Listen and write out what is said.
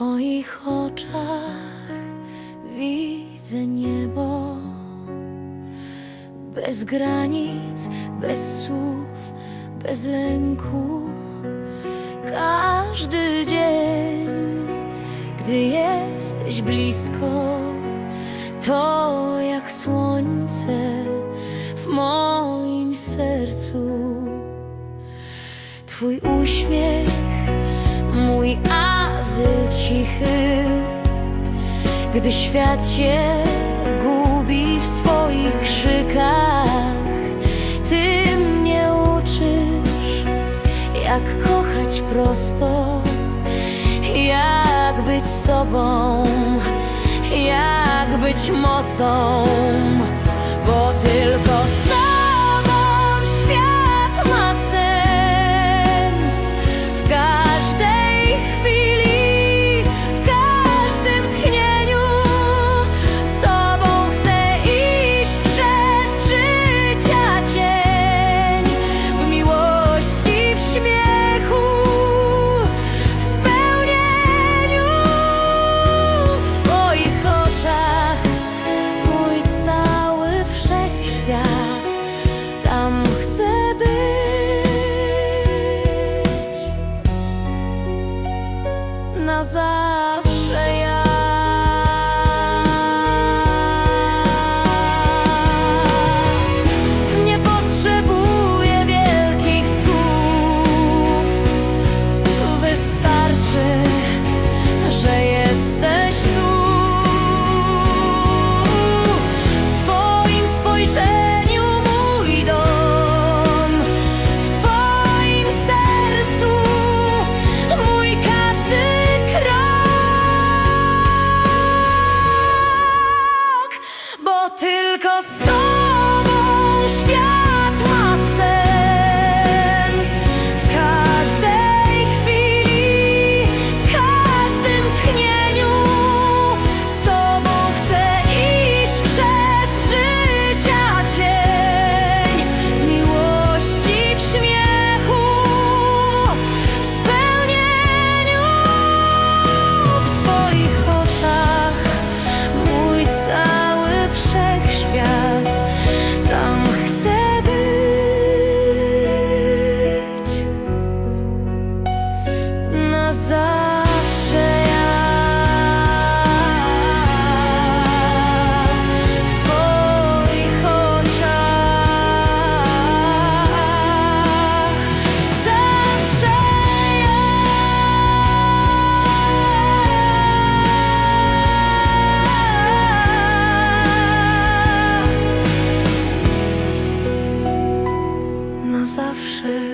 Twoich oczach widzę niebo bez granic, bez słów, bez lęku. Każdy dzień, gdy jesteś blisko, to jak słońce w moim sercu. Twój uśmiech, mój azyl cichy, gdy świat się gubi w swoich krzykach. Ty mnie uczysz, jak kochać prosto, jak być sobą, jak być mocą, bo tylko miles of 谁